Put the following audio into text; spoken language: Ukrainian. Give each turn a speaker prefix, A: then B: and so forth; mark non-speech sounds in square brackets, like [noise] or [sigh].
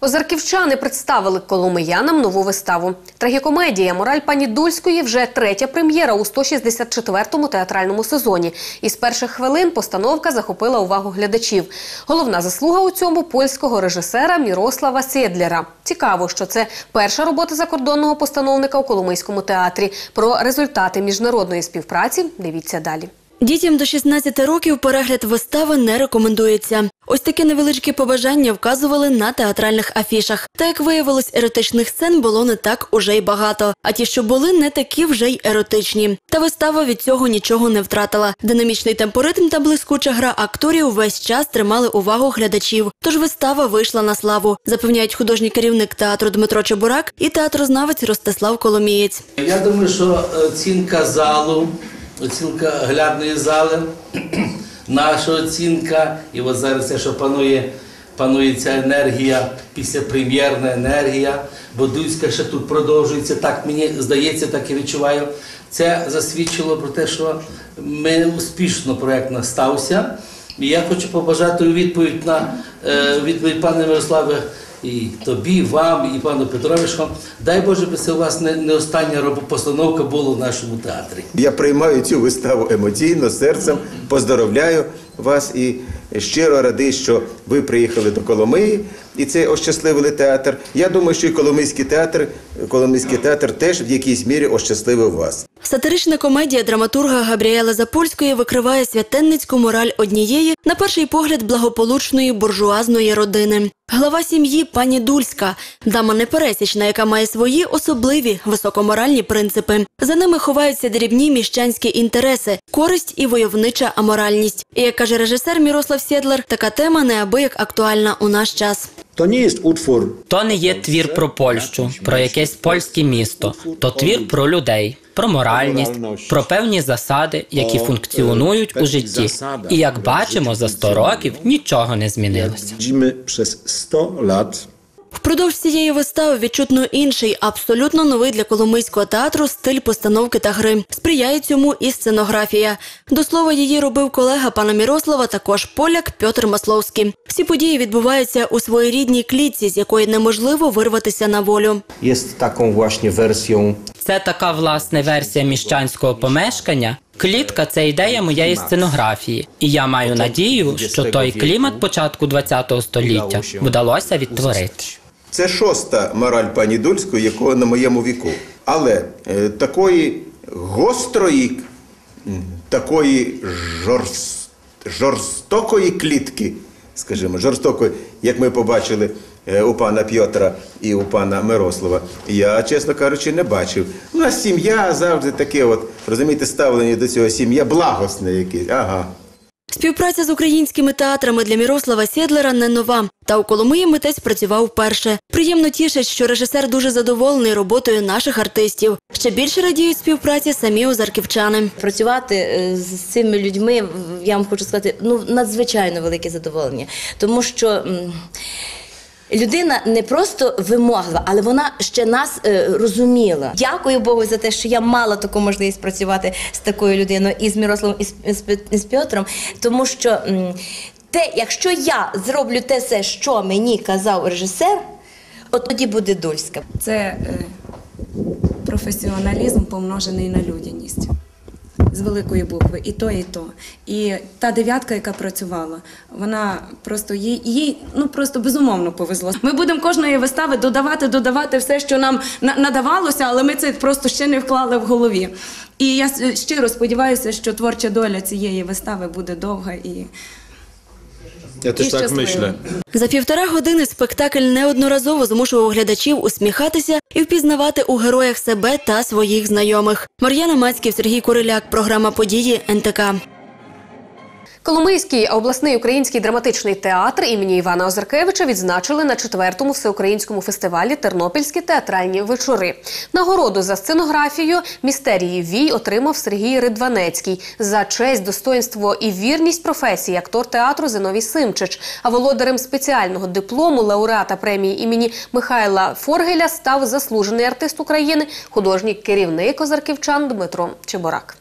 A: Озарківчани представили коломиянам нову виставу. Трагікомедія Мораль пані Дульської вже третя прем'єра у 164-му театральному сезоні. Із перших хвилин постановка захопила увагу глядачів. Головна заслуга у цьому польського режисера Мірослава Сєдлера. Цікаво, що це перша робота закордонного постановника у Коломийському театрі. Про результати міжнародної співпраці дивіться далі.
B: Дітям до 16 років перегляд вистави не рекомендується. Ось такі невеличкі побажання вказували на театральних афішах. Та як виявилось, еротичних сцен було не так уже й багато. А ті, що були, не такі вже й еротичні. Та вистава від цього нічого не втратила. Динамічний темпоритм та блискуча гра акторів весь час тримали увагу глядачів. Тож вистава вийшла на славу, запевняють художній керівник театру Дмитро Чебурак і театрознавець Ростислав Коломієць.
C: Я думаю, що оцінка залу, оцінка глядної зали, [clears throat] наша оцінка, і от зараз те, що панує, панує ця енергія, післyapрем'єрна енергія, бо Дуйська ще тут продовжується, так мені здається, так і відчуваю. Це засвідчило про те, що ми успішно проєкт настався. І я хочу побажати відповідь на е, відповідь пане Мирославе і тобі, вам, і пану Петровичу. Дай Боже, би це у вас не, не остання постановка була в нашому театрі.
D: Я приймаю цю виставу емоційно, серцем, поздоровляю вас і щиро радий, що ви приїхали до Коломиї і це ощасливили театр. Я думаю, що і Коломийський театр, Коломийський театр теж в якійсь мірі ощасливив вас.
B: Сатирична комедія драматурга Габріела Запольської викриває святенницьку мораль однієї, на перший погляд, благополучної буржуазної родини. Глава сім'ї пані Дульська, дама непересічна, яка має свої особливі високоморальні принципи. За ними ховаються дрібні міщанські інтереси, користь і войовнича аморальність. І як каже режисер Мірослав Сєдлер, така тема неабияк актуальна у наш час.
E: To nie jest utwór
F: То не є твір про Польщу, про якесь польське місто, то твір про людей, про моральність, про певні засади, які функціонують у житті. І як бачимо, за 100 років нічого не змінилося.
E: widzimy przez 100 lat
B: Впродовж цієї вистави відчутно інший, абсолютно новий для Коломийського театру стиль постановки та гри. Сприяє цьому і сценографія. До слова, її робив колега пана Мірослава, також поляк Пьотр Масловський. Всі події відбуваються у своєрідній клітці, з якої неможливо вирватися на волю.
G: jest taką właśnie wersją
F: Це така власне версія міщанського помешкання. Клітка це ідея моєї сценографії, і я маю надію, що той клімат початку ХХ століття вдалося відтворити.
D: Це шоста мораль пані Дульської, якого на моєму віку. Але е, такої гострої, такої жорс- жорстокої клітки, скажімо, жорстокої, як ми побачили е, у пана П'єтра і у пана Мирослава, я, чесно кажучи, не бачив. У нас сім'я завжди таке, от, розумієте, ставлення до цього сім'я благосне якесь. Ага.
B: Співпраця з українськими театрами для Мірослава Сєдлера не нова. Та у Коломиї митець працював вперше. Приємно тішить, що режисер дуже задоволений роботою наших артистів. Ще більше радіють співпраці самі озарківчани.
H: Працювати е, з цими людьми, я вам хочу сказати, ну надзвичайно велике задоволення, тому що. Людина не просто вимоглива, але вона ще нас е, розуміла. Дякую Богу за те, що я мала таку можливість працювати з такою людиною і з Мирославом, і з, і з, і з Петром, тому що м, те, якщо я зроблю те все, що мені казав режисер, от тоді буде Дульська.
I: Це е, професіоналізм помножений на людяність. З великої букви, і то, і то. І та дев'ятка, яка працювала, вона просто їй, їй ну просто безумовно повезло. Ми будемо кожної вистави додавати, додавати все, що нам надавалося, але ми це просто ще не вклали в голові. І я щиро сподіваюся, що творча доля цієї вистави буде довга і,
E: Ja теж
I: так
E: myślę.
B: За півтора години спектакль неодноразово змушував глядачів усміхатися і впізнавати у героях себе та своїх знайомих. Мар'яна Мацьків, Сергій Куриляк. Програма події НТК.
A: Коломийський обласний український драматичний театр імені Івана Озаркевича відзначили на четвертому всеукраїнському фестивалі Тернопільські театральні вечори. Нагороду за сценографію містерії Вій отримав Сергій Ридванецький за честь, достоинство і вірність професії актор театру Зиновій Симчич. А володарем спеціального диплому лауреата премії імені Михайла Форгеля став заслужений артист України, художній керівник озарківчан Дмитро Чеборак.